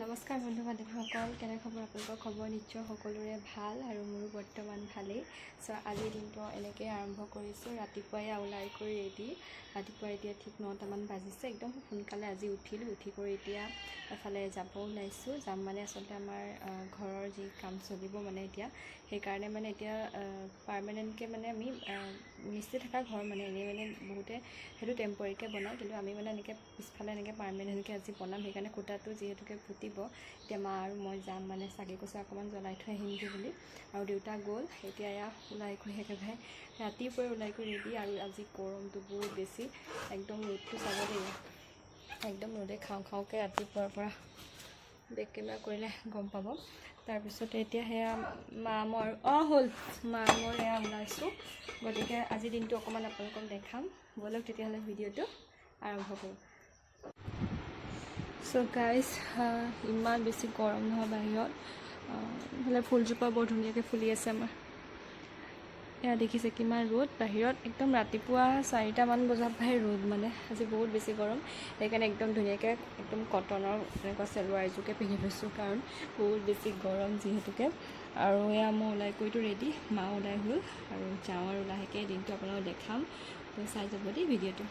নমস্কাৰ বন্ধু বান্ধৱীসকল কেনে খবৰ আপোনালোকৰ? খবৰ নিশ্চয় সকলোৰে ভাল আৰু মোৰো বৰ্তমান ভালেই। চ' আজিৰ দিনটো এনেকৈ আৰম্ভ কৰিছোঁ। ৰাতিপুৱাই ওলাই কৰি ৰেডি। ৰাতিপুৱা এতিয়া ঠিক নটামান বাজিছে। একদম সোনকালে আজি উঠিলোঁ। উঠি কৰি এতিয়া এফালে যাব ওলাইছোঁ। যাম মানে আচলতে আমাৰ ঘৰৰ যি কাম চলিব মানে এতিয়া। সেইকাৰণে মানে এতিয়া পাৰ্মানেণ্টকৈ মানে আমি মিস্ত্ৰী থকা ঘৰ মানে এনেই মানে বহুতে সেইটো টেম্পৰেৰীকৈ বনায় কিন্তু আমি মানে এনেকৈ পিছফালে এনেকৈ পাৰ্মানেণ্টকৈ আজি বনাম। সেইকাৰণে খুঁটাটো যিহেতুকে ফুটিব এতিয়া মা আৰু মই যাম মানে চাকি কচা অকণমান জ্বলাই থৈ আহিমগৈ বুলি। আৰু দেউতা গ'ল এতিয়া এয়া ওলাই কৰি একেবাৰে ৰাতিপুৱাই ওলাই কৰি ৰেডি আৰু আজি গৰমটো বহুত বেছি একদম ৰ'দটো চাব দেই। একদম ৰ'দে খাওঁ খাওঁকৈ ৰাতিপুৱাৰ পৰা বেক কেমেৰা কৰিলে গম পাব। তাৰপিছতে এতিয়া সেয়া মা মই অঁ হ'ল। মা মই এয়া ওলাইছোঁ। গতিকে আজিৰ দিনটো অকণমান আপোনালোকক দেখাম। ব'লক তেতিয়াহ'লে ভিডিঅ'টো আৰম্ভ কৰোঁ। চ' গাইজ ইমান বেছি গৰম নহয় বাহিৰত। ইফালে ফুলজোপা বৰ ধুনীয়াকৈ ফুলি আছে আমাৰ। এয়া দেখিছে কিমান ৰ'দ। বাহিৰত একদম ৰাতিপুৱা চাৰিটামান বজাৰ পৰাই ৰ'দ মানে। আজি বহুত বেছি গৰম। সেইকাৰণে একদম ধুনীয়াকৈ একদম কটনৰ এনেকুৱা চেলোৱাৰ এযোৰকে পিন্ধি থৈছোঁ কাৰণ বহুত বেছি গৰম যিহেতুকে। আৰু এয়া মই ওলাই কৰিতো ৰেডি মা ওলাই হ'ল আৰু যাওঁ আৰু লাহেকৈ। দিনটো আপোনালোকক দেখাম। চাই যাব দেই ভিডিঅ'টো।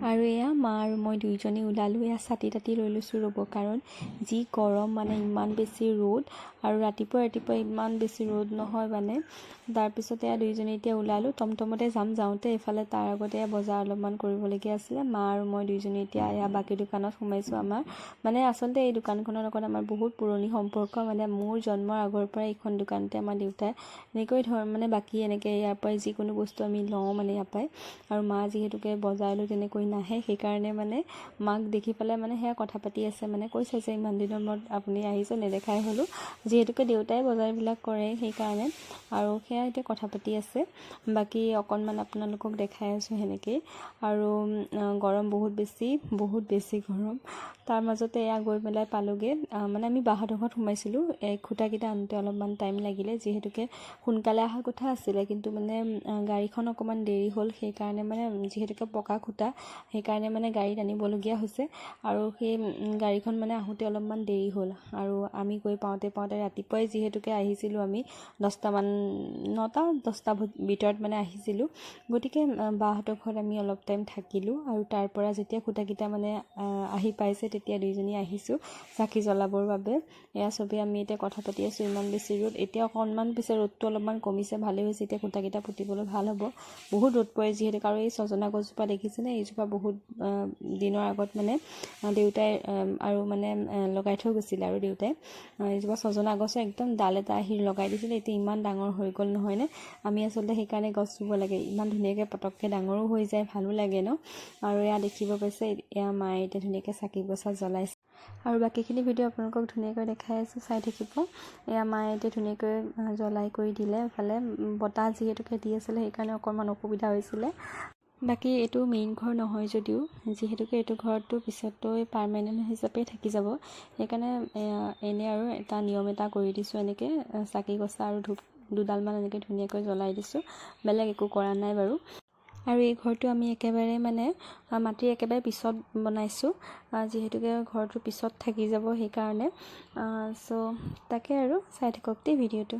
আৰু এয়া মা আৰু মই দুইজনী ওলালোঁ এয়া ছাতি তাতি লৈ লৈছোঁ ৰ'ব। কাৰণ যি গৰম মানে ইমান বেছি ৰ'দ আৰু ৰাতিপুৱা ৰাতিপুৱা ইমান বেছি ৰ'দ নহয় মানে। তাৰপিছতে এয়া দুইজনী এতিয়া ওলালোঁ টমটমতে যাম যাওঁতে এইফালে তাৰ আগতে এয়া বজাৰ অলপমান কৰিবলগীয়া আছিলে। মা আৰু মই দুইজনী এতিয়া এয়া বাকী দোকানত সোমাইছোঁ আমাৰ। মানে আচলতে এই দোকানখনৰ লগত আমাৰ বহুত পুৰণি সম্পৰ্ক মানে মোৰ জন্মৰ আগৰ পৰাই এইখন দোকানতে আমাৰ দেউতাই এনেকৈ ধৰ মানে বাকী এনেকৈ ইয়াৰ পৰাই যিকোনো বস্তু আমি লওঁ মানে ইয়াৰ পৰাই। আৰু মা যিহেতুকে বজাৰলৈ তেনেকৈ নাহে সেইকাৰণে মানে মাক দেখি পেলাই মানে সেয়া কথা পাতি আছে মানে কৈছে যে ইমান দিনৰ মূৰত আপুনি আহিছে নেদেখাই হ'লোঁ। যিহেতুকে দেউতাই বজাৰবিলাক কৰে সেইকাৰণে আৰু সেয়া এতিয়া কথা পাতি আছে। বাকী অকণমান আপোনালোকক দেখাই আছোঁ সেনেকেই। আৰু গৰম বহুত বেছি বহুত বেছি গৰম। তাৰ মাজতে এয়া গৈ পেলাই পালোগৈ। মানে আমি বাহঁতৰ সোমাইছিলোঁ। এই খুঁটাকেইটা আনোতে অলপমান টাইম লাগিলে যিহেতুকে সোনকালে অহা কথা আছিলে। কিন্তু মানে গাড়ীখন অকণমান দেৰি হ'ল। সেইকাৰণে মানে যিহেতুকে পকা খুঁটা সেইকাৰণে মানে গাড়ীত আনিবলগীয়া হৈছে। আৰু সেই গাড়ীখন মানে আহোঁতে অলপমান দেৰি হ'ল। আৰু আমি গৈ পাওঁতে পাওঁতে ৰাতিপুৱাই যিহেতুকে আহিছিলোঁ আমি দহটামান নটা দহটা ভিতৰত মানে আহিছিলোঁ। গতিকে বাহঁতৰ ঘৰত আমি অলপ টাইম থাকিলোঁ। আৰু তাৰ পৰা যেতিয়া খুঁটাকেইটা মানে আহি পাইছে তেতিয়া দুইজনী আহিছোঁ চাকি জ্বলাবৰ বাবে। এয়া চবেই আমি এতিয়া কথা পাতি আছোঁ ইমান বেছি ৰ'দ। এতিয়া অকণমান পিছে ৰ'দটো অলপমান কমিছে ভালেই হৈছে। এতিয়া খুঁটাকেইটা পুতিবলৈ ভাল হ'ব। বহুত ৰ'দ পৰে যিহেতুকে। আৰু এই ছজনা গছজোপা দেখিছেনে? এইজোপা বহুত দিনৰ আগত মানে দেউতাই আৰু মানে লগাই থৈ গৈছিলে আৰু দেউতাই। এইজোপা ছজনা গছৰ একদম ডাল এটা আহি লগাই দিছিলে এতিয়া ইমান ডাঙৰ হৈ গ'ল নহয়নে আমি আচলতে সেইকাৰণে গছ ৰুব লাগে। ইমান ধুনীয়াকৈ পটককৈ ডাঙৰো হৈ যায় ভালো লাগে ন? আৰু এয়া দেখিব পাইছে এয়া মায়ে এতিয়া ধুনীয়াকৈ চাকি গছা জ্বলাইছে। আৰু বাকীখিনি ভিডিঅ' আপোনালোকক ধুনীয়াকৈ দেখাই আছোঁ চাই থাকিব। এয়া মায়ে এতিয়া ধুনীয়াকৈ জ্বলাই কৰি দিলে এফালে বতাহ যিহেতুকে দি আছিলে সেইকাৰণে অকণমান অসুবিধা হৈছিলে। বাকী এইটো মেইন ঘৰ নহয় যদিও যিহেতুকে এইটো ঘৰতো পিছতকৈ পাৰ্মানেণ্ট হিচাপে থাকি যাব। সেইকাৰণে এয়া, এনে আৰু এটা নিয়ম এটা কৰি দিছোঁ এনেকৈ চাকি গছা আৰু ধূপ দুডালমান এনেকৈ ধুনীয়াকৈ জ্বলাই দিছোঁ। বেলেগ একো কৰা নাই বাৰু। আৰু এই ঘৰটো আমি একেবাৰে মানে মাটিৰ একেবাৰে পিছত বনাইছোঁ। যিহেতুকে ঘৰটো পিছত থাকি যাব সেইকাৰণে। চ' তাকে আৰু চাই থাকক দেই ভিডিঅ'টো।